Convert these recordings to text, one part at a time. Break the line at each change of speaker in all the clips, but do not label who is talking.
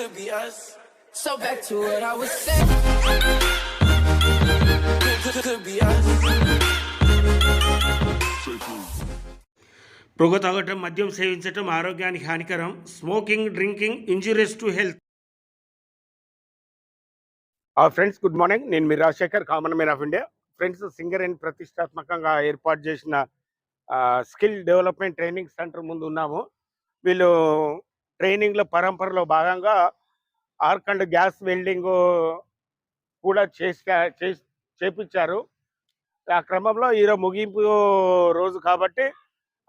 could be us. So back to what I was saying. Could, could, could be us.
పొగ తాగటం మద్యం సేవించటం ఆరోగ్యానికి హానికరం smoking drinking injurious to health friends good morning నేను మీ Rajasekhar common man of India friends singer and ప్రతిష్టాత్మకంగా ఏర్పాటు చేసిన స్కిల్ డెవలప్మెంట్ ట్రైనింగ్ సెంటర్ ముందు ఉన్నాము వీళ్ళు ట్రైనింగ్లో పరంపరలో భాగంగా ఆర్క్ అండ్ గ్యాస్ వెల్డింగ్ కూడా చేసి చేపించారు. ఆ క్రమంలో ఈరోజు ముగింపు రోజు కాబట్టి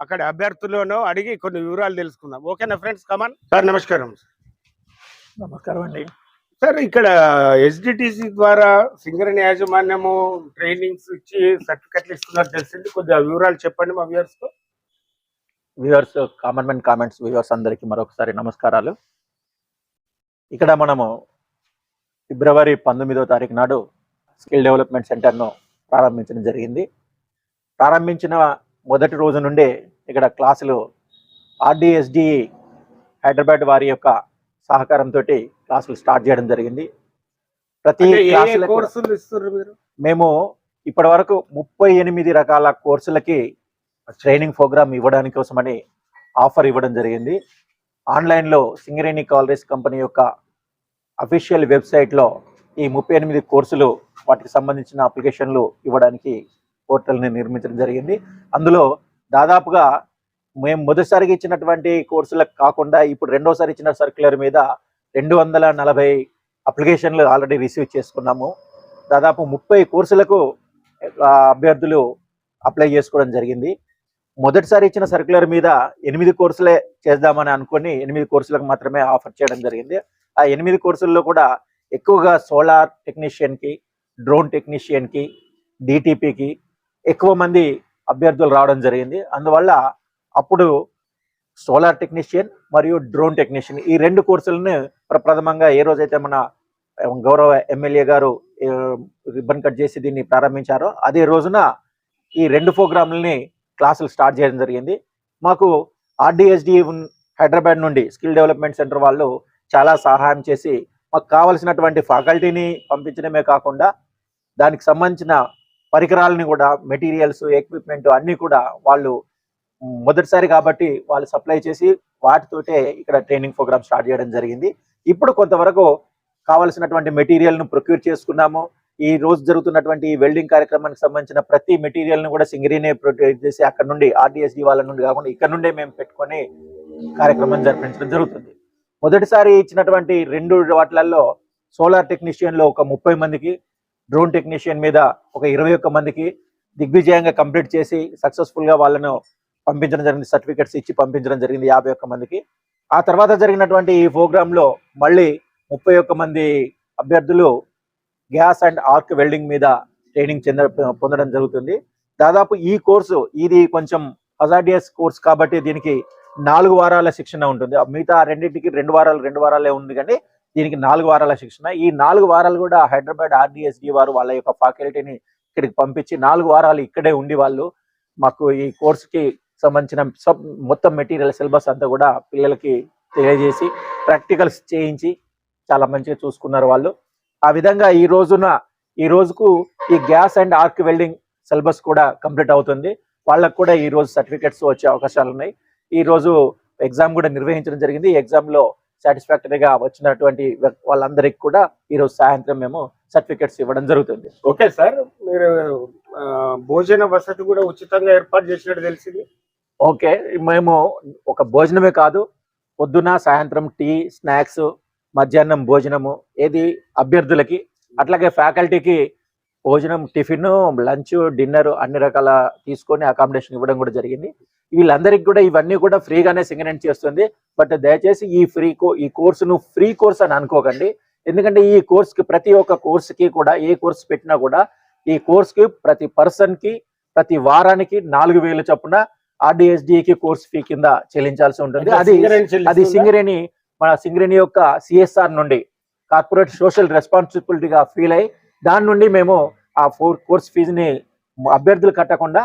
అక్కడ అభ్యర్థులను అడిగి కొన్ని వివరాలు తెలుసుకుందాం ఓకేనా ఫ్రెండ్స్? కమాన్ సార్ నమస్కారం
నమస్కారం అండి.
సార్ ఇక్కడ ఎస్డిటిసి ద్వారా సింగరేణి యాజమాన్యము ట్రైనింగ్స్ ఇచ్చి సర్టిఫికెట్లు ఇస్తున్నారు తెలిసింది. కొద్దిగా వివరాలు చెప్పండి మా వ్యూవర్స్కు
viewers common men comments viewers అందరికీ మరొకసారి నమస్కారాలు. ఇక్కడ మనము ఫిబ్రవరి పంతొమ్మిదో తారీఖు నాడు స్కిల్ డెవలప్మెంట్ సెంటర్ను ప్రారంభించడం జరిగింది. ప్రారంభించిన మొదటి రోజు నుండే ఇక్కడ క్లాసులు ఆర్డిఎస్డి హైదరాబాద్ వారి యొక్క సహకారంతో క్లాసులు స్టార్ట్ చేయడం జరిగింది. ప్రతి
కోర్సులు ఇస్తున్నారు
మేము ఇప్పటి వరకు ముప్పై ఎనిమిది రకాల కోర్సులకి ట్రైనింగ్ ప్రోగ్రామ్ ఇవ్వడానికి కోసమని ఆఫర్ ఇవ్వడం జరిగింది. ఆన్లైన్లో సింగరేణి కాలరీస్ కంపెనీ యొక్క అఫీషియల్ వెబ్సైట్లో ఈ ముప్పై ఎనిమిది కోర్సులు వాటికి సంబంధించిన అప్లికేషన్లు ఇవ్వడానికి పోర్టల్ని నిర్మించడం జరిగింది. అందులో దాదాపుగా మేము మొదటిసారిగా ఇచ్చినటువంటి కోర్సులకు కాకుండా ఇప్పుడు రెండోసారి ఇచ్చిన సర్క్యులర్ మీద రెండు వందల నలభై అప్లికేషన్లు ఆల్రెడీ రిసీవ్ చేసుకున్నాము. దాదాపు ముప్పై కోర్సులకు అభ్యర్థులు అప్లై చేసుకోవడం జరిగింది. మొదటిసారి ఇచ్చిన సర్క్యులర్ మీద ఎనిమిది కోర్సులే చేద్దామని అనుకొని ఎనిమిది కోర్సులకు మాత్రమే ఆఫర్ చేయడం జరిగింది. ఆ ఎనిమిది కోర్సుల్లో కూడా ఎక్కువగా సోలార్ టెక్నీషియన్కి డ్రోన్ టెక్నీషియన్కి డిటిపికి ఎక్కువ మంది అభ్యర్థులు రావడం జరిగింది. అందువల్ల అప్పుడు సోలార్ టెక్నీషియన్ మరియు డ్రోన్ టెక్నీషియన్ ఈ రెండు కోర్సులను ప్రప్రథమంగా ఏ రోజైతే మన గౌరవ ఎమ్మెల్యే గారు రిబ్బన్ కట్ చేసి దీన్ని ప్రారంభించారో అదే రోజున ఈ రెండు ప్రోగ్రాంలని క్లాసులు స్టార్ట్ చేయడం జరిగింది. మాకు ఆర్డిఎస్డి హైదరాబాద్ నుండి స్కిల్ డెవలప్మెంట్ సెంటర్ వాళ్ళు చాలా సహాయం చేసి మాకు కావలసినటువంటి ఫ్యాకల్టీని పంపించడమే కాకుండా దానికి సంబంధించిన పరికరాలని కూడా మెటీరియల్స్ ఎక్విప్మెంట్ అన్నీ కూడా వాళ్ళు మొదటిసారి కాబట్టి వాళ్ళు సప్లై చేసి వాటితోటే ఇక్కడ ట్రైనింగ్ ప్రోగ్రామ్ స్టార్ట్ చేయడం జరిగింది. ఇప్పుడు కొంతవరకు కావలసినటువంటి మెటీరియల్ను ప్రొక్యూర్ చేసుకున్నాము. ఈ రోజు జరుగుతున్నటువంటి ఈ వెల్డింగ్ కార్యక్రమానికి సంబంధించిన ప్రతి మెటీరియల్ను కూడా సింగరీనే ప్రొక్యూర్ చేసి అక్కడ నుండి ఆర్డిఎస్డి వాళ్ళ నుండి కాకుండా ఇక్కడ నుండే మేము పెట్టుకొని కార్యక్రమం జరిపించడం జరుగుతుంది. మొదటిసారి ఇచ్చినటువంటి రెండు వాటిలలో సోలార్ టెక్నీషియన్లో ఒక ముప్పై మందికి డ్రోన్ టెక్నీషియన్ మీద ఒక ఇరవై ఒక్క మందికి దిగ్విజయంగా కంప్లీట్ చేసి సక్సెస్ఫుల్గా వాళ్ళను పంపించడం జరిగింది. సర్టిఫికెట్స్ ఇచ్చి పంపించడం జరిగింది యాభై ఒక్క మందికి. ఆ తర్వాత జరిగినటువంటి ఈ ప్రోగ్రాంలో మళ్ళీ ముప్పై ఒక్క మంది అభ్యర్థులు గ్యాస్ అండ్ ఆర్క్ వెల్డింగ్ మీద ట్రైనింగ్ చెంద పొందడం జరుగుతుంది. దాదాపు ఈ కోర్సు ఇది కొంచెం హజార్డియస్ కోర్స్ కాబట్టి దీనికి నాలుగు వారాల శిక్షణ ఉంటుంది. ఆ మిగతా రెండింటికి రెండు వారాలు రెండు వారాలే ఉంది కానీ దీనికి నాలుగు వారాల శిక్షణ. ఈ నాలుగు వారాలు కూడా హైదరాబాద్ ఆర్డిఎస్డి వారు వాళ్ళ యొక్క ఫ్యాకల్టీని ఇక్కడికి పంపించి నాలుగు వారాలు ఇక్కడే ఉండి వాళ్ళు మాకు ఈ కోర్సుకి సంబంధించిన సబ్ మొత్తం మెటీరియల్ సిలబస్ అంతా కూడా పిల్లలకి తెలియజేసి ప్రాక్టికల్స్ చేయించి చాలా మంచిగా చూసుకున్నారు వాళ్ళు. ఆ విధంగా ఈ రోజున ఈ రోజుకు ఈ gas and arc welding syllabus కూడా కంప్లీట్ అవుతుంది. వాళ్ళకు కూడా ఈ రోజు సర్టిఫికెట్స్ వచ్చే అవకాశాలు ఉన్నాయి. ఈ రోజు ఎగ్జామ్ కూడా నిర్వహించడం జరిగింది. ఈ ఎగ్జామ్లో సాటిస్ఫాక్టరీగా వచ్చినటువంటి వాళ్ళందరికీ కూడా ఈ రోజు సాయంత్రం మేము సర్టిఫికెట్స్ ఇవ్వడం జరుగుతుంది.
ఓకే సార్ మీరు భోజన వసతి కూడా ఉచితంగా ఏర్పాటు చేసినట్టు తెలిసింది.
ఓకే మేము ఒక భోజనమే కాదు పొద్దున సాయంత్రం టీ స్నాక్స్ మధ్యాహ్నం భోజనము ఏది? అభ్యర్థులకి అట్లాగే ఫ్యాకల్టీకి భోజనం టిఫిన్ లంచ్ డిన్నర్ అన్ని రకాల తీసుకొని అకామిడేషన్ ఇవ్వడం కూడా జరిగింది. వీళ్ళందరికీ కూడా ఇవన్నీ కూడా ఫ్రీగానే సింగరెంట్ చేస్తుంది. బట్ దయచేసి ఈ ఫ్రీ కో ఈ కోర్సును ఫ్రీ కోర్స్ అని అనుకోకండి. ఎందుకంటే ఈ కోర్స్కి ప్రతి ఒక్క కోర్సుకి కూడా ఏ కోర్స్ పెట్టినా కూడా ఈ కోర్స్కి ప్రతి పర్సన్కి ప్రతి వారానికి నాలుగు వేలు చొప్పున ఆర్డిఎస్డికి కోర్స్ ఫీ కింద చెల్లించాల్సి ఉంటుంది. అది అది? సింగరేణి మన సింగరేణి యొక్క సిఎస్ఆర్ నుండి కార్పొరేట్ సోషల్ రెస్పాన్సిబిలిటీగా ఫీల్ అయ్యి దాని నుండి మేము ఆ ఫోర్ కోర్స్ ఫీజుని అభ్యర్థులు కట్టకుండా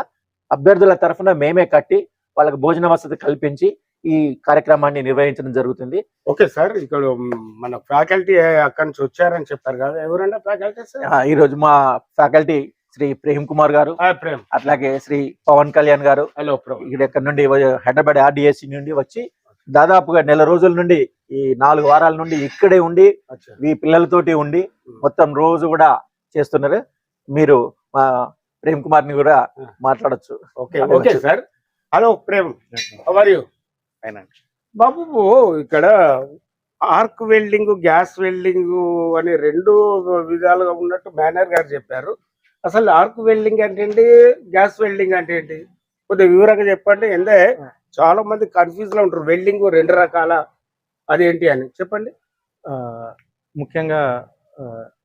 అభ్యర్థుల తరఫున మేమే కట్టి వాళ్ళకి భోజన వసతి కల్పించి ఈ కార్యక్రమాన్ని నిర్వహించడం జరుగుతుంది.
ఓకే సార్ ఇక్కడ మన ఫ్యాకల్టీ అక్కడి నుంచి వచ్చారని చెప్పారు కదా ఎవరన్నా ఫ్యాకల్టీ
ఈ రోజు మా ఫ్యాకల్టీ శ్రీ ప్రేమ్ కుమార్ గారు
ప్రేమ్.
అట్లాగే శ్రీ పవన్ కళ్యాణ్ గారు.
హలో
ఇక్కడ నుండి హైదరాబాద్ ఆర్డిఎస్సి నుండి వచ్చి దాదాపుగా నెల రోజుల నుండి ఈ నాలుగు వారాల నుండి ఇక్కడే ఉండి ఈ పిల్లలతోటి ఉండి మొత్తం రోజు కూడా చేస్తున్నారు. మీరు మా ప్రేమ్ కుమార్ని కూడా మాట్లాడొచ్చు.
Okay okay sir. Hello Prem. బాబు ఇక్కడ ఆర్క్ వెల్డింగ్ గ్యాస్ వెల్డింగ్ అని రెండు విధాలుగా ఉన్నట్టు మేనర్ గారు చెప్పారు. అసలు ఆర్క్ వెల్డింగ్ అంటే ఏంటి? గ్యాస్ వెల్డింగ్ అంటే ఏంటి? కొద్దిగా వివరంగా చెప్పండి. ఎందే చాలా మంది కన్ఫ్యూజ్లో ఉంటారు. వెల్డింగ్ రెండు రకాల అదేంటి అని. చెప్పండి.
ముఖ్యంగా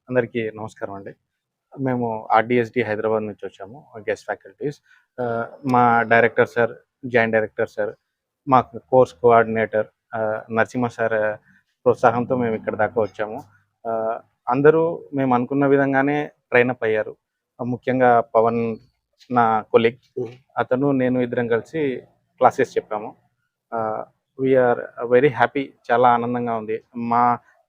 అందరికీ నమస్కారం అండి. మేము ఆర్డిఎస్డి హైదరాబాద్ నుంచి వచ్చాము గెస్ట్ ఫ్యాకల్టీస్ మా director sir joint director sir మా కోర్స్ కోఆర్డినేటర్ నరసింహ సార్ ప్రోత్సాహంతో మేము ఇక్కడ దాకా వచ్చాము. అందరూ మేము అనుకున్న విధంగానే ట్రైన్ అప్ అయ్యారు. ముఖ్యంగా పవన్ నా కొలీగ్. అతను నేను ఇద్దరం కలిసి క్లాసెస్ చెప్పాము. వీఆర్ వెరీ హ్యాపీ చాలా ఆనందంగా ఉంది. మా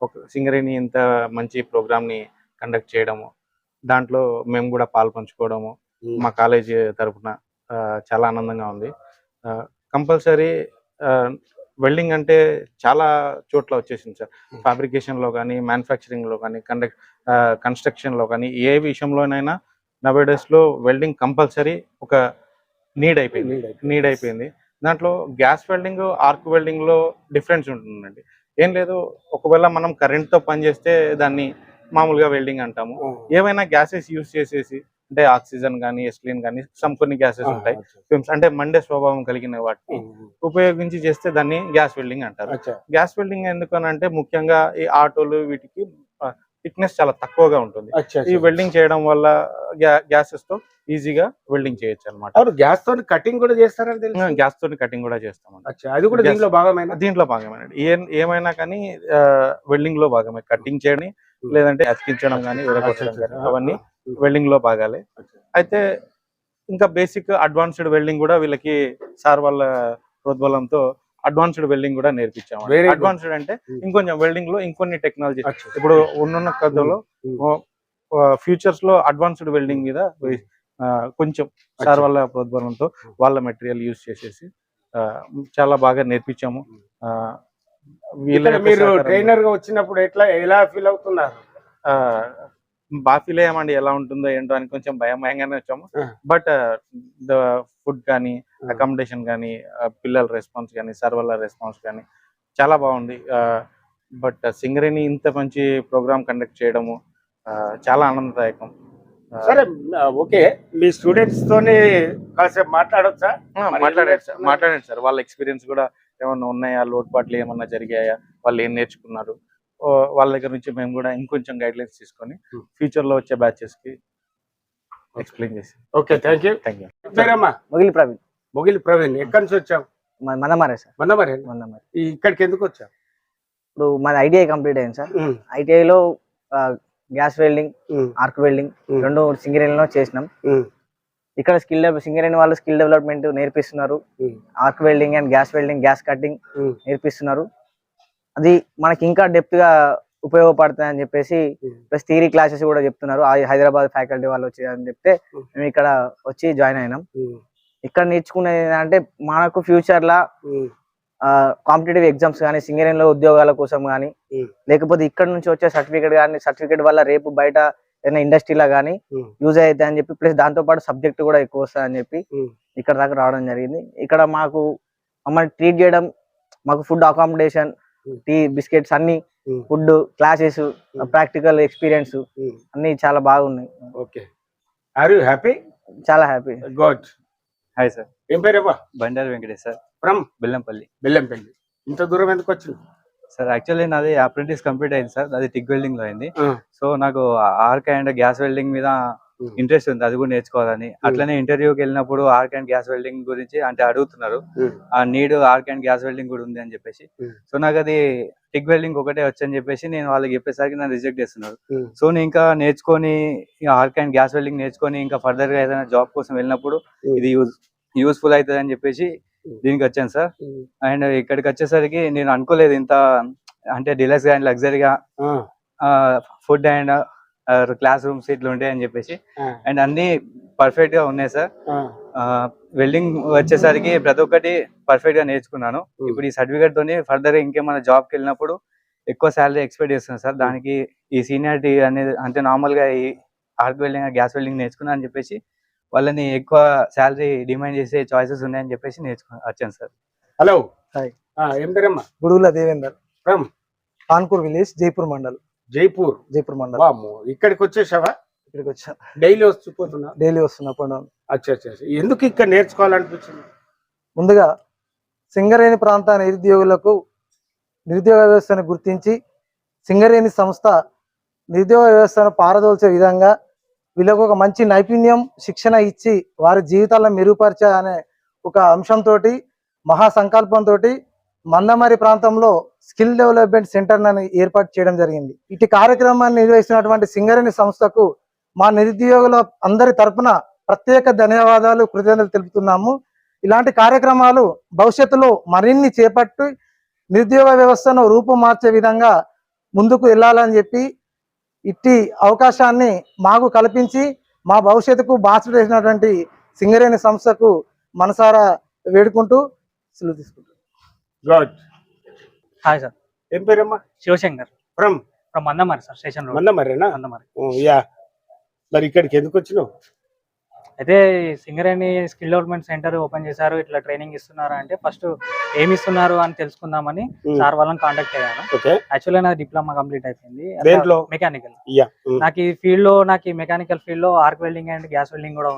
ఒక సింగరేణి ఇంత మంచి ప్రోగ్రామ్ని కండక్ట్ చేయడము దాంట్లో మేము కూడా పాలు పంచుకోవడము మా కాలేజ్ తరఫున చాలా ఆనందంగా ఉంది. కంపల్సరీ వెల్డింగ్ అంటే చాలా చోట్ల వచ్చేసింది సార్. ఫ్యాబ్రికేషన్లో కానీ మ్యానుఫ్యాక్చరింగ్లో కానీ కండక్ట్ కన్స్ట్రక్షన్లో కానీ ఏ విషయంలోనైనా నవేడేస్లో వెల్డింగ్ కంపల్సరీ ఒక నీడ్ అయిపోయింది. నీడ్ అయిపోయింది. దాంట్లో గ్యాస్ వెల్డింగ్ ఆర్క్ వెల్డింగ్లో డిఫరెన్స్ ఉంటుందండి. ఏం లేదు ఒకవేళ మనం కరెంట్తో పనిచేస్తే దాన్ని మామూలుగా వెల్డింగ్ అంటాము. ఏమైనా గ్యాసెస్ యూస్ చేసేసి అంటే ఆక్సిజన్ కానీ ఎస్లిన్ కానీ సమ్ కొన్ని గ్యాసెస్ ఉంటాయి. అంటే మండే స్వభావం కలిగిన వాటిని ఉపయోగించి చేస్తే దాన్ని గ్యాస్ వెల్డింగ్ అంటారు. గ్యాస్ వెల్డింగ్ ఎందుకు అని అంటే ముఖ్యంగా ఈ ఆటోలు వీటికి థిక్నెస్ చాలా తక్కువగా ఉంటుంది. ఈ వెల్డింగ్ చేయడం వల్ల గ్యాసెస్తో ఈజీగా వెల్డింగ్ చేయొచ్చు అనమాట
గ్యాస్తో కటింగ్ కూడా చేస్తారని తెలుసు.
గ్యాస్ తోని కటింగ్ కూడా చేస్తామండి.
అచ్చా అది కూడా. దీంట్లో భాగమైన?
దీంట్లో భాగమేనండి. ఏ ఏమైనా కానీ వెల్డింగ్లో భాగమే. కటింగ్ చేయడం లేదంటే అతికించడం కానీ విరగొట్టడం కానీ అవన్నీ వెల్డింగ్లో భాగాలే. అయితే ఇంకా బేసిక్ అడ్వాన్స్డ్ వెల్డింగ్ కూడా వీళ్ళకి సార్ వాళ్ళ ప్రోద్బలంతో అడ్వాన్స్డ్ వెల్డింగ్ కూడా నేర్పించాము. అడ్వాన్స్డ్ అంటే
Hmm.
ఇంకొంచెం వెల్డింగ్లో ఇంకొన్ని టెక్నాలజీ ఇప్పుడు ఉన్న కథలో
Hmm.
ఫ్యూచర్స్లో అడ్వాన్స్డ్ వెల్డింగ్ మీద కొంచెం సార్ వాళ్ళ ప్రోద్బలంతో వాళ్ళ మెటీరియల్ యూజ్ చేసేసి చాలా బాగా నేర్పించాము.
మీరు ట్రైనర్గా వచ్చినప్పుడు ఎట్లా ఎలా ఫీల్ అవుతున్నారు?
బాగా ఫీల్ అయ్యామండి. ఎలా ఉంటుందో ఏంటో అని కొంచెం భయం భయంగానే వచ్చాము. బట్ ద ఫుడ్ కానీ అకామిడేషన్ కానీ పిల్లల రెస్పాన్స్ కానీ సార్ వాళ్ళ రెస్పాన్స్ కానీ చాలా బాగుంది. బట్ సింగరేణి ఇంత మంచి ప్రోగ్రామ్ కండక్ట్ చేయడము చాలా ఆనందదాయకం.
సరే ఓకే. మీ స్టూడెంట్స్ తోని కాసేపు మాట్లాడొచ్చా?
మాట్లాడండి సార్? మాట్లాడండి సార్. వాళ్ళ ఎక్స్పీరియన్స్ కూడా ఏమన్నా ఉన్నాయా? లోటుపాట్లు ఏమన్నా జరిగాయా? వాళ్ళు ఏం నేర్చుకున్నారు? వాళ్ళ దగ్గర నుంచి మేము కూడా ఇంకొంచెం గైడ్ లైన్స్ తీసుకొని
Hmm.
ఫ్యూచర్లో వచ్చే బ్యాచెస్కి ఎక్స్ప్లెయిన్ చేసి.
Okay thank you.
Thank you.
పేరమ్మా?
మొగిలి ప్రవీణ్.
మొగిలి ప్రవీణ్ ఎక్కడి నుంచి వచ్చాం
మ- మందమారే సార్. మందమారి
ఈ ఇక్కడికి ఎందుకు వచ్చాం
ఇప్పుడు మాది ఐటీఐ కంప్లీట్ అయింది సార్. ఐటీఐలో గ్యాస్ వెల్డింగ్ ఆర్క్ వెల్డింగ్ రెండు సింగరేణిలో చేసినాం. ఇక్కడ స్కిల్ సింగరేణి వాళ్ళు స్కిల్ డెవలప్మెంట్ నేర్పిస్తున్నారు. Arc welding and gas welding gas cutting నేర్పిస్తున్నారు. అది మనకి ఇంకా డెప్త్గా ఉపయోగపడుతుంది అని చెప్పేసి. ప్లస్ థియరీ క్లాసెస్ కూడా చెప్తున్నారు హైదరాబాద్ ఫ్యాకల్టీ వాళ్ళు వచ్చి అని చెప్తే. మేము ఇక్కడ వచ్చి జాయిన్ అయినాం ఇక్కడ నేర్చుకునేది ఏంటంటే మనకు ఫ్యూచర్ లా కాంపిటేటివ్ ఎగ్జామ్స్ కానీ సింగరేణిలో ఉద్యోగాల కోసం కానీ. లేకపోతే ఇక్కడ నుంచి వచ్చే సర్టిఫికేట్ కానీ సర్టిఫికేట్ వల్ల రేపు బయట ఏదైనా ఇండస్ట్రీలో కానీ. యూజ్ అవుతాయి అని చెప్పి ప్లస్ దాంతో పాటు సబ్జెక్ట్ కూడా ఎక్కువ వస్తుంది అని చెప్పి. ఇక్కడ దాకా రావడం జరిగింది ఇక్కడ మాకు మమ్మల్ని ట్రీట్ చేయడం మాకు ఫుడ్ అకామిడేషన్. టీ బిస్కెట్స్ అన్ని. ఫుడ్ క్లాసెస్ ప్రాక్టికల్ ఎక్స్పీరియన్స్ అన్ని చాలా బాగున్నాయి.
ఓకే. ఆర్ యూ హ్యాపీ
చాలా హ్యాపీ.
గుడ్
హాయ్ సార్
ఏం పేరేమ్మా
బండారు వెంకటేష్ సార్
ఫ్రమ్?
బెల్లంపల్లి.
బెల్లంపల్లి. ఇంత దూరం ఎందుకు వచ్చింది
సార్ యాక్చువల్లీ నాది అప్రెంటిస్ కంప్లీట్ అయింది సార్ అది టిక్ వెల్డింగ్లో అయింది. సో నాకు ఆర్క్ అండ్ గ్యాస్ వెల్డింగ్ మీద. ఇంట్రెస్ట్ ఉంది అది కూడా నేర్చుకోవాలని అట్లనే ఇంటర్వ్యూకి వెళ్ళినప్పుడు ఆర్క్ అండ్ గ్యాస్ వెల్డింగ్ గురించి అంటే అడుగుతున్నారు. ఆ need arc and gas welding కూడా ఉంది అని చెప్పేసి. సో నాకు అది టిక్ వెల్డింగ్ ఒకటే వచ్చని చెప్పేసి నేను వాళ్ళకి చెప్పేసరికి నన్ను రిజెక్ట్ చేస్తున్నారు. సో నేను ఇంకా నేర్చుకొని ఆర్క్ అండ్ గ్యాస్ వెల్డింగ్ నేర్చుకొని ఇంకా ఫర్దర్గా ఏదైనా జాబ్ కోసం వెళ్ళినప్పుడు. ఇది యూజ్ యూస్ఫుల్ అవుతుంది అని చెప్పేసి దీనికి వచ్చాను సార్. అండ్ ఇక్కడికి వచ్చేసరికి నేను అనుకోలేదు ఇంత అంటే డిలక్స్గా లగ్జరీగా ఫుడ్ అండ్ క్లాస్ రూమ్స్ ఇట్లా ఉంటాయని చెప్పేసి. అండ్ అన్ని పర్ఫెక్ట్గా ఉన్నాయి సార్.
ఆ,
వెల్డింగ్ వచ్చేసరికి ప్రతి ఒక్కటి పర్ఫెక్ట్గా నేర్చుకున్నాను. ఇప్పుడు ఈ సర్టిఫికేట్ తోని ఫర్దర్ ఇంకేమైనా జాబ్కి వెళ్ళినప్పుడు ఎక్కువ శాలరీ ఎక్స్పెక్ట్ చేస్తున్నాను సార్. దానికి ఈ సీనియారిటీ అనేది అంటే నార్మల్గా ఈ ఆర్క్ వెల్డింగ్ గ్యాస్ వెల్డింగ్ నేర్చుకున్నా అని చెప్పేసి వాళ్ళని ఎక్కువ శాలరీ డిమాండ్ చేసే చాయిసెస్ ఉన్నాయని చెప్పేసి నేర్చుకు వచ్చాను సార్.
Hello
hi.
ఆ, ఏం పేరమ్మా?
Gudugula Devender.
From
Kanpur village Jaipur mandal.
Jaipur.
Jaipur mandal.
ఇక్కడికి వచ్చేసావా
ఇక్కడికి వచ్చా
డైలీ వచ్చిపోతున్నా
డైలీ వస్తున్నా డౌన్
అచ్చా అచ్చా. ఎందుకు ఇక్కడ నేర్చుకోవాలనిపించింది?
ముందుగా సింగరేణి ప్రాంత నిరుద్యోగులకు నిరుద్యోగ వ్యవస్థను గుర్తించి సింగరేణి సంస్థ నిరుద్యోగ వ్యవస్థను పారదోల్చే విధంగా వీళ్ళకు ఒక మంచి నైపుణ్యం శిక్షణ ఇచ్చి వారి జీవితాలను మెరుగుపరిచే అనే ఒక అంశంతో మహా సంకల్పంతో మందమరి ప్రాంతంలో స్కిల్ డెవలప్మెంట్ సెంటర్ అని ఏర్పాటు చేయడం జరిగింది. ఇటు కార్యక్రమాన్ని నిర్వహిస్తున్నటువంటి సింగరేణి సంస్థకు మా నిరుద్యోగుల అందరి తరపున ప్రత్యేక ధన్యవాదాలు కృతజ్ఞతలు తెలుపుతున్నాము. ఇలాంటి కార్యక్రమాలు భవిష్యత్తులో మరిన్ని చేపట్టి నిరుద్యోగ వ్యవస్థను రూపుమార్చే విధంగా ముందుకు వెళ్ళాలని చెప్పి ఇట్టి అవకాశాన్ని మాకు కల్పించి మా భవిష్యత్తుకు బాధ్యత చేసినటువంటి సింగరేణి సంస్థకు మనసారా వేడుకుంటూ సెలవు తీసుకుంటాం
గుడ్
హాయ్ సార్.
ఏం పేరమ్మా?
Shivashankar.
From?
From Mandamarri sir station road.
మందమరేనా?
Mandamarri.
Yeah. మరి ఇక్కడికి ఎందుకు వచ్చినావు?
అయితే Singareni skill development centre open చేశారు ఇట్లా ట్రైనింగ్ ఇస్తున్నారు అంటే ఫస్ట్ ఏమి ఇస్తున్నారు అని తెలుసుకుందామని. సార్ వాళ్ళని కాంటాక్ట్ అయ్యాను.
ఓకే.
యాక్చువల్గా నా డిప్లొమా కంప్లీట్ అయిపోయింది? మెకానికల్. నాకు ఈ ఫీల్డ్లో నాకు ఈ మెకానికల్ ఫీల్డ్లో arc welding and gas welding కూడా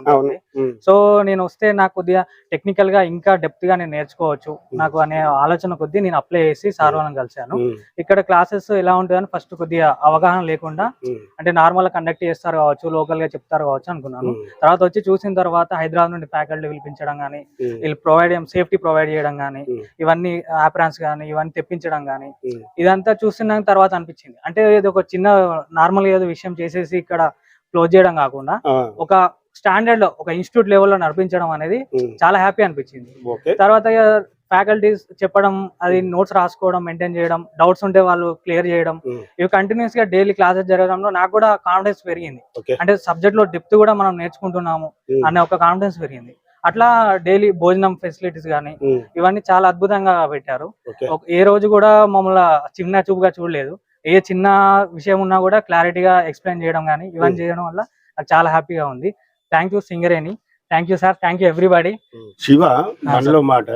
ఉమ్,
సో నేను వస్తే నాకు కొద్దిగా టెక్నికల్గా ఇంకా డెప్త్గా నేను నేర్చుకోవచ్చు. నాకు అనే ఆలోచన కొద్దీ నేను అప్లై చేసి సార్ వాళ్ళని కలిశాను. ఇక్కడ క్లాసెస్ ఎలా ఉంటుందని ఫస్ట్ కొద్దిగా అవగాహన లేకుండా అంటే నార్మల్గా కండక్ట్ చేస్తారు కావచ్చు లోకల్గా చెప్తారు కావచ్చు అనుకున్నాను. తర్వాత వచ్చి చూసిన తర్వాత హైదరాబాద్ నుండి ఫ్యాకల్టీ పిలిపించడం కానీ వీళ్ళు ప్రొవైడ్ సేఫ్టీ ప్రొవైడ్ చేయడం కానీ. ఇవన్నీ ఆప్రాన్స్ కానీ ఇవన్నీ తెప్పించడం కానీ. ఇదంతా చూసిన తర్వాత అనిపించింది. అంటే ఇది ఒక చిన్న నార్మల్ ఏదో విషయం చేసేసి ఇక్కడ క్లోజ్ చేయడం కాకుండా ఒక స్టాండర్డ్లో ఒక ఇన్స్టిట్యూట్ లెవెల్లో నడిపించడం అనేది చాలా హ్యాపీ అనిపించింది. తర్వాత ఫ్యాకల్టీస్ చెప్పడం అది నోట్స్ రాసుకోవడం మెయింటైన్ చేయడం డౌట్స్ ఉంటే వాళ్ళు క్లియర్ చేయడం.
ఉమ్.
ఇవి కంటిన్యూస్గా డైలీ క్లాసెస్ జరగడంలో నాకు కూడా కాన్ఫిడెన్స్ పెరిగింది. అంటే సబ్జెక్ట్లో డెప్త్ కూడా మనం నేర్చుకుంటున్నాము
ఉమ్,
అనే ఒక కాన్ఫిడెన్స్ పెరిగింది. అట్లా డైలీ భోజనం ఫెసిలిటీస్ కానీ
ఉమ్,
ఇవన్నీ చాలా అద్భుతంగా పెట్టారు. ఏ రోజు కూడా మమ్మల్ని చిన్న చూపుగా చూడలేదు. ఏ చిన్న విషయం ఉన్నా కూడా క్లారిటీగా ఎక్స్ప్లెయిన్ చేయడం కానీ ఇవన్నీ
Hmm.
చేయడం వల్ల నాకు చాలా హ్యాపీగా ఉంది. Thank you Singareni thank you sir thank you everybody.
Shiva మనలో మాట.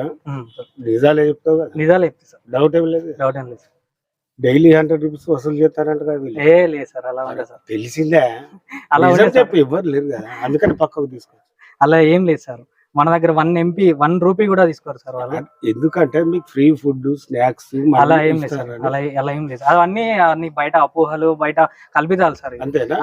నిజాలే చెప్తావు
నిజాలు
డౌట్ ఏం లేదు.
డౌట్ ఏం లేదు.
డైలీ హండ్రెడ్ రూపీస్ వసూలు చేస్తారంట
ఏ లేదు సార్ అలా ఉండదు సార్
తెలిసిందే.
అలా.
చెప్పు ఎవ్వరు లేరు కదా. అందుకని పక్కకు తీసుకో
అలా ఏం లేదు సార్ మన దగ్గర వన్ ఎంపీ వన్ రూపీ కూడా తీసుకోరు సార్ వాళ్ళు.
ఎందుకంటే మీకు ఫ్రీ ఫుడ్ స్నాక్స్
అలా ఏం లేదు సార్ అలా అలా ఏం లేదు అవన్నీ అన్ని బయట అపోహలు బయట కల్పితాలు సార్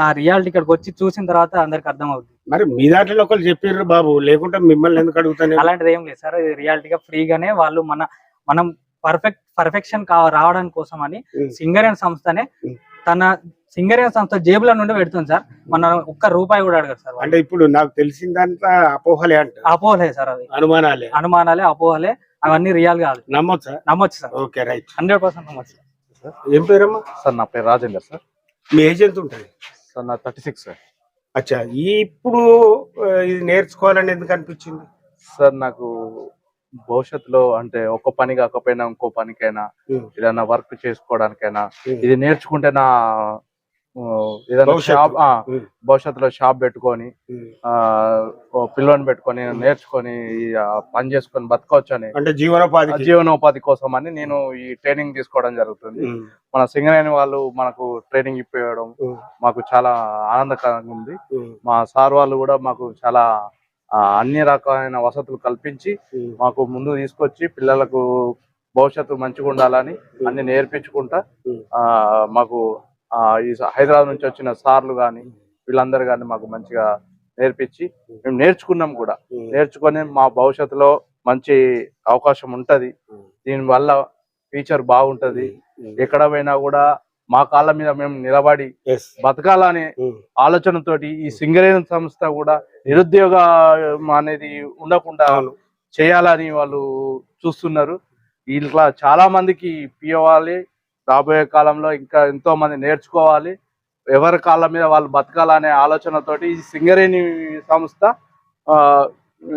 ఆ రియాలిటీ ఇక్కడికి వచ్చి చూసిన తర్వాత అందరికి అర్థం అవుతుంది
మరి మీ దాంట్లో ఒకరు చెప్పారు బాబు లేకుంటే మిమ్మల్ని ఎందుకు అడుగుతాను
అలాంటిది ఏం లేదు సార్ ఇది రియాలిటీగా ఫ్రీగానే వాళ్ళు మన మనం పర్ఫెక్ట్ పర్ఫెక్షన్ కా రావడానికి కోసం అని
ఉం.
సింగరేన్ సంస్థనే. తన సింగరేన్ సంస్థ జేబుల నుండి పెడుతుంది సార్. మన ఒక్క రూపాయి కూడా అడగదు సార్.
అంటే ఇప్పుడు నాకు తెలిసిందంతా అపోహలే అంట
అపోహలే సార్ అవి.
అనుమానాలే.
అనుమానాలే అపోహలే అవన్నీ రియల్ కాదు
నమ్మొచ్చా?
నమ్మొచ్చు sir.
Okay right.
Hundred percent నమ్మొచ్చు
ఏం పేరమ్మా?
సార్ నా పేరు రాజేందర్ సార్.
మీ ఏజ్ ఎంత ఉంటుంది?
సార్ నా థర్టీ సిక్స్ సార్.
అచ్చా ఈ ఇప్పుడు ఇది నేర్చుకోవాలని ఎందుకు అనిపించింది
సార్ నాకు భవిష్యత్తులో అంటే ఒక పని కాకపోయినా ఇంకో పనికైనా. ఏదైనా వర్క్ చేసుకోవడానికైనా. ఇది నేర్చుకుంటే నా ఏదైనా. షాప్. భవిష్యత్తులో షాప్ పెట్టుకొని పిల్లని పెట్టుకొని నేర్చుకొని పని చేసుకొని బతకవచ్చు అని
అంటే జీవనోపాధి
జీవనోపాధి కోసం అని నేను ఈ ట్రైనింగ్ తీసుకోవడం జరుగుతుంది. మన సింగరేణి వాళ్ళు మనకు ట్రైనింగ్ ఇప్పించడం మాకు చాలా ఆనందకరంగా ఉంది. మా సార్ వాళ్ళు కూడా మాకు చాలా అన్ని రకాలైన వసతులు కల్పించి మాకు ముందు తీసుకొచ్చి పిల్లలకు భవిష్యత్తు మంచిగా ఉండాలని అన్ని నేర్పించుకుంటా మాకు ఈ హైదరాబాద్ నుంచి వచ్చిన సార్లు కానీ వీళ్ళందరూ కానీ మాకు మంచిగా నేర్పించి మేము నేర్చుకున్నాం కూడా. నేర్చుకొని మా భవిష్యత్తులో మంచి అవకాశం ఉంటది. దీనివల్ల ఫ్యూచర్ బాగుంటది. ఎక్కడ పోయినా కూడా మా కాళ్ళ మీద మేము నిలబడి బతకాలనే ఆలోచనతోటి ఈ సింగరేణి సంస్థ కూడా నిరుద్యోగ అనేది ఉండకుండా చేయాలని వాళ్ళు చూస్తున్నారు. ఇట్లా చాలా మందికి పియవాలి రాబోయే కాలంలో ఇంకా ఎంతో మంది నేర్చుకోవాలి. ఎవరి కాళ్ళ మీద వాళ్ళు బతకాలనే ఆలోచనతోటి ఈ సింగరేణి సంస్థ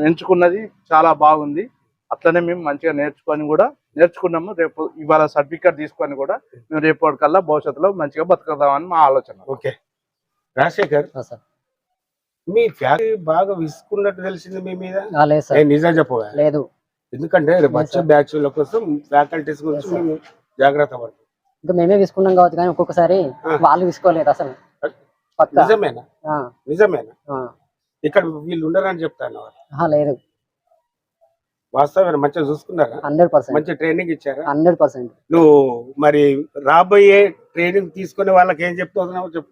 ఎంచుకున్నది చాలా బాగుంది. అట్లనే మేము మంచిగా నేర్చుకొని కూడా నేర్చుకున్నాము. రేపు ఇవాళ సర్టిఫికేట్ తీసుకొని కూడా మేము రేపటి కల్లా భవిష్యత్తులో మంచిగా బతుకుదామని మా ఆలోచన.
ఓకే. రాజశేఖర్. మీ ఫ్యాక్టరీ బాగా విసుకున్నట్టు తెలిసింది మీ మీద?
ఆ, లేదు సార్.
నేను నిజం చెప్పవా?
లేదు.
ఎందుకంటే రేపు వచ్చే
సార్.
బ్యాచ్ల కోసం ఫ్యాకల్టీస్ గురించి జాగ్రత్త పడతాం.
ఇంకా మేమే తీసుకున్నాం కావచ్చు కానీ ఒక్కొక్కసారి. వాళ్ళు తీసుకోలేదు అసలు. పక్క
నిజమేనా? నిజమేనా? ఇక్కడ వీళ్ళు ఉండరని చెప్తాను.
లేదు.
వాస్తవమైన మంచిగా చూసుకున్నారా?
Hundred percent.
మంచి ట్రైనింగ్ ఇచ్చారా?
Hundred percent.
నువ్వు మరి రాబోయే ట్రైనింగ్ తీసుకునే వాళ్ళకి ఏం చెప్తున్నావు చెప్పు.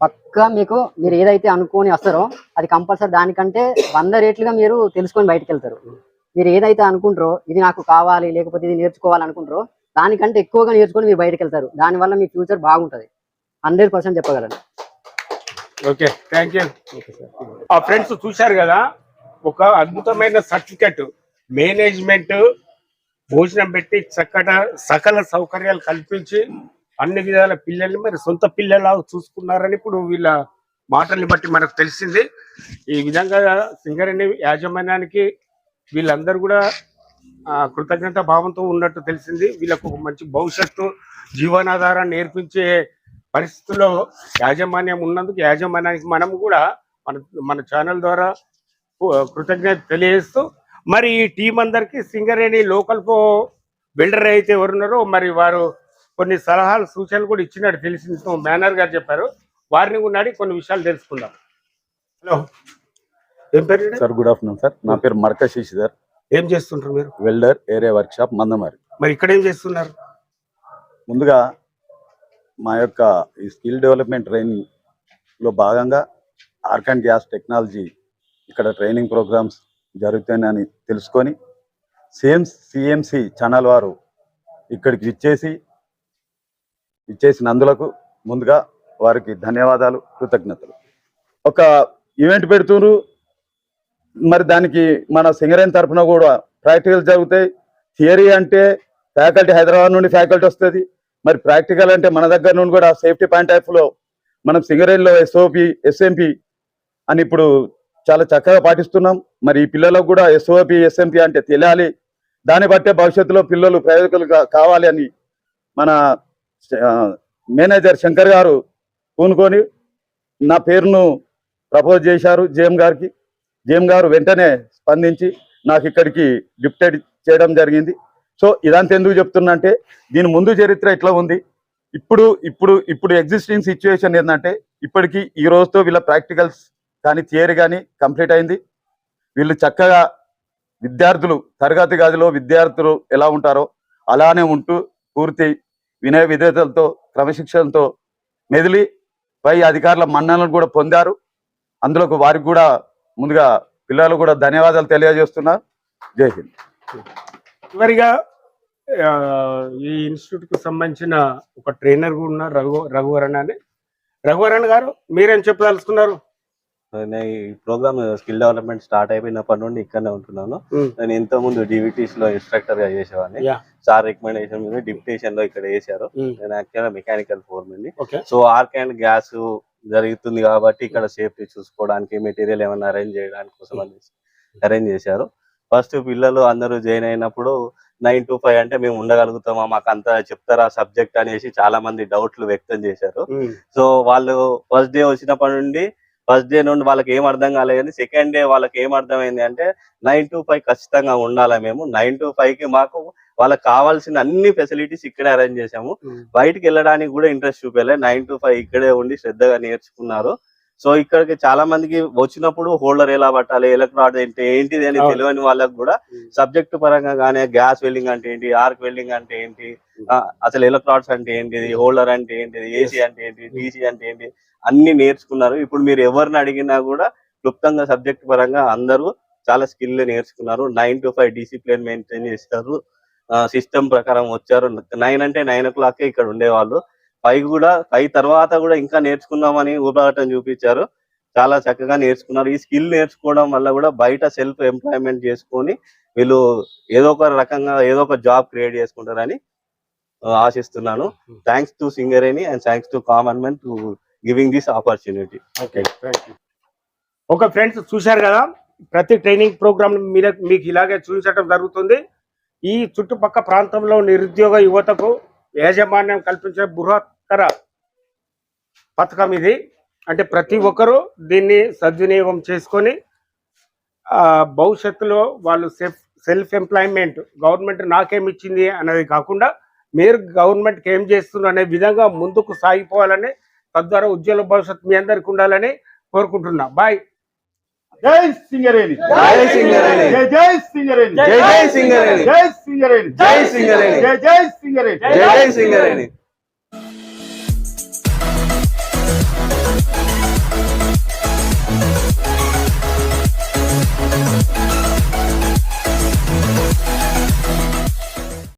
పక్కా మీకు మీరు ఏదైతే అనుకొని వస్తారో అది కంపల్సరీ దానికంటే వంద రేట్లుగా మీరు తెలుసుకొని బయటకు వెళ్తారు. మీరు ఏదైతే అనుకుంటారో ఇది నాకు కావాలి లేకపోతే ఇది నేర్చుకోవాలి అనుకుంటారో దానికంటే ఎక్కువగా నేర్చుకొని మీరు బయటకు వెళ్తారు దానివల్ల మీ ఫ్యూచర్ బాగుంటుంది. హండ్రెడ్ పర్సెంట్ చెప్పగలను.
Okay thank you. ఆ ఫ్రెండ్స్ చూశారు కదా ఒక అద్భుతమైన సర్టిఫికెట్. మేనేజ్మెంట్ భోజనం పెట్టి చక్కట సకల సౌకర్యాలు కల్పించి అన్ని విధాల పిల్లల్ని మరి సొంత పిల్లలా చూసుకున్నారని ఇప్పుడు వీళ్ళ మాటల్ని బట్టి మనకు తెలిసింది. ఈ విధంగా సింగరేణి యాజమాన్యానికి వీళ్ళందరూ కూడా కృతజ్ఞత భావంతో ఉన్నట్టు తెలిసింది. వీళ్ళకు ఒక మంచి భవిష్యత్తు జీవనాధారాన్ని నేర్పించే పరిస్థితుల్లో యాజమాన్యం ఉన్నందుకు యాజమాన్యానికి మనం కూడా మన మన ఛానల్ ద్వారా కృతజ్ఞత తెలియజేస్తూ మరి ఈ టీం అందరికీ సింగరేణి లోకల్ కో బిల్డర్ అయితే ఎవరున్నారో మరి వారు కొన్ని సలహాలు సూచనలు కూడా ఇచ్చినట్టు తెలిసింది. మేనర్ గారు చెప్పారు. వారిని కూడా అడిగి కొన్ని విషయాలు తెలుసుకుందాం. హలో. ఏం పేరు?
Sir good afternoon sir. నా పేరు మరక శశిధర్
ఏం చేస్తుంటారు మీరు?
Welder area workshop Mandamarri.
మరి ఇక్కడ ఏం చేస్తున్నారు?
ముందుగా మా యొక్క ఈ స్కిల్ డెవలప్మెంట్ ట్రైనింగ్లో భాగంగా ఆర్క్ అండ్ గ్యాస్ టెక్నాలజీ ఇక్కడ ట్రైనింగ్ ప్రోగ్రామ్స్ జరుగుతాయని తెలుసుకొని సేమ్ సిఎంసి ఛానల్ వారు ఇక్కడికి విచ్చేసి ఇచ్చేసినందులకు ముందుగా వారికి ధన్యవాదాలు కృతజ్ఞతలు. ఒక ఈవెంట్ పెడుతున్నారు మరి దానికి మన సింగరేణి తరఫున కూడా ప్రాక్టికల్ జరుగుతాయి. థియరీ అంటే ఫ్యాకల్టీ హైదరాబాద్ నుండి ఫ్యాకల్టీ వస్తుంది. మరి ప్రాక్టికల్ అంటే మన దగ్గర నుండి కూడా సేఫ్టీ పాయింట్ ఆఫ్లో మనం సింగరేణిలో ఎస్ఓపి ఎస్ఎంపి అని ఇప్పుడు చాలా చక్కగా పాటిస్తున్నాం. మరి ఈ పిల్లలకు కూడా ఎస్ఓపి ఎస్ఎంపి అంటే తెలియాలి. దాన్ని బట్టే భవిష్యత్తులో పిల్లలు ప్రయోజకులు కావాలి అని మన మేనేజర్ శంకర్ గారు పూనుకొని నా పేరును ప్రపోజ్ చేశారు జేఎం గారికి. జీఎం గారు వెంటనే స్పందించి నాకు ఇక్కడికి గిఫ్టెడ్ చేయడం జరిగింది. సో ఇదంతా ఎందుకు చెప్తున్నా అంటే దీని ముందు చరిత్ర ఇట్లా ఉంది? ఇప్పుడు ఇప్పుడు ఇప్పుడు ఎగ్జిస్టింగ్ సిచ్యువేషన్ ఏంటంటే ఇప్పటికి ఈ రోజుతో వీళ్ళ ప్రాక్టికల్స్ కానీ థియరీ కానీ కంప్లీట్ అయింది. వీళ్ళు చక్కగా విద్యార్థులు తరగతి గదిలో విద్యార్థులు ఎలా ఉంటారో అలానే ఉంటూ పూర్తి వినయ విధేతలతో క్రమశిక్షణతో మెదిలి పై అధికారుల మన్ననలు కూడా పొందారు. అందులోకి వారికి కూడా ముందుగా పిల్లలు కూడా ధన్యవాదాలు తెలియజేస్తున్నారు జై హింద్.
చివరిగా ఈ ఇన్స్టిట్యూట్కు సంబంధించిన ఒక ట్రైనర్ కూడా ఉన్నారు రఘు రఘువరణ అని. రఘువరణ గారు మీరేం చెప్పదలుచుకున్నారు?
నేను ఈ ప్రోగ్రామ్ స్కిల్ డెవలప్మెంట్ స్టార్ట్ అయిపోయినప్పటి నుండి ఇక్కడనే ఉంటున్నాను. నేను ఇంత ముందు డివిటీస్లో ఇన్స్ట్రక్టర్గా చేసేవాడిని. సార్ రికమెండేషన్ మీద డిప్యుటేషన్లో ఇక్కడ
Mm.
నేను యాక్చువల్గా mechanical foreman so arc and gas జరుగుతుంది కాబట్టి ఇక్కడ సేఫ్టీ చూసుకోవడానికి మెటీరియల్ ఏమైనా అరేంజ్ చేయడానికి కోసం అనేసి అరేంజ్ చేశారు. ఫస్ట్ పిల్లలు అందరూ జాయిన్ అయినప్పుడు నైన్ టు ఫైవ్ అంటే మేము ఉండగలుగుతామా? మాకు అంత చెప్తారా సబ్జెక్ట్ అనేసి చాలా మంది డౌట్లు వ్యక్తం చేశారు. సో వాళ్ళు ఫస్ట్ డే వచ్చినప్పటి నుండి ఫస్ట్ డే నుండి వాళ్ళకి ఏం అర్థం కాలేదు సెకండ్ డే వాళ్ళకి ఏం అర్థమైంది అంటే నైన్ టు ఫైవ్ ఖచ్చితంగా ఉండాలి మేము? నైన్ టు ఫైవ్కి మాకు వాళ్ళకి కావాల్సిన అన్ని ఫెసిలిటీస్ ఇక్కడే అరేంజ్ చేసాము బయటికి వెళ్ళడానికి కూడా ఇంట్రెస్ట్ చూపించలే నైన్ టు ఫైవ్ ఇక్కడే ఉండి శ్రద్ధగా నేర్చుకున్నారు. సో ఇక్కడికి చాలా మందికి వచ్చినప్పుడు హోల్డర్ ఎలా పట్టాలి ఎలక్ట్రాడ్ ఏంటి ఏంటిది అని. తెలియని వాళ్ళకి కూడా సబ్జెక్ట్ పరంగా గానే గ్యాస్ వెల్డింగ్ అంటే ఏంటి ఆర్క్ వెల్డింగ్ అంటే ఏంటి అసలు ఎలక్ట్రాడ్స్ అంటే ఏంటిది హోల్డర్ అంటే ఏంటిది ఏసీ అంటే ఏంటి డీసీ అంటే ఏంటి అన్ని నేర్చుకున్నారు. ఇప్పుడు మీరు ఎవరిని అడిగినా కూడా క్లుప్తంగా సబ్జెక్ట్ పరంగా అందరూ చాలా స్కిల్ నేర్చుకున్నారు. Nine to five discipline maintain చేస్తారు. సిస్టమ్ ప్రకారం వచ్చారు. నైన్ అంటే నైన్ ఓ క్లాక్ ఇక్కడ ఉండేవాళ్ళు. ఫైవ్ కూడా ఫైవ్ తర్వాత కూడా ఇంకా నేర్చుకుందామని ఊపాటం చూపించారు. చాలా చక్కగా నేర్చుకున్నారు. ఈ స్కిల్ నేర్చుకోవడం వల్ల కూడా బయట సెల్ఫ్ ఎంప్లాయ్మెంట్ చేసుకొని వీళ్ళు ఏదో ఒక రకంగా ఏదో ఒక జాబ్ క్రియేట్ చేసుకుంటారని ఆశిస్తున్నాను. Thanks to Singareni and thanks to common men to giving this opportunity
okay okay friends చూశారు కదా? ప్రతి ట్రైనింగ్ ప్రోగ్రామ్ మీద మీకు ఇలాగే చూపించడం జరుగుతుంది. ఈ చుట్టుపక్క ప్రాంతంలో నిరుద్యోగ యువతకు యాజమాన్యం కల్పించే బృహత్తర పథకం ఇది. అంటే ప్రతి ఒక్కరూ దీన్ని సద్వినియోగం చేసుకొని భవిష్యత్తులో వాళ్ళు సెల్ఫ్ సెల్ఫ్ ఎంప్లాయ్మెంట్ గవర్నమెంట్ నాకేమి ఇచ్చింది అనేది కాకుండా మీరు గవర్నమెంట్కి ఏం చేస్తున్నారు అనే విధంగా ముందుకు సాగిపోవాలని తద్వారా ఉజ్వల భవిష్యత్తు మీ అందరికి ఉండాలని కోరుకుంటున్నా. బాయ్.
జై సింగరేణి.
జై సింగరేణి.
జై జై సింగరేణి.
జై జై సింగరేణి.
జై సింగరేణి.
జై సింగరేణి.
జై జై సింగరేణి.
జై జై సింగరేణి.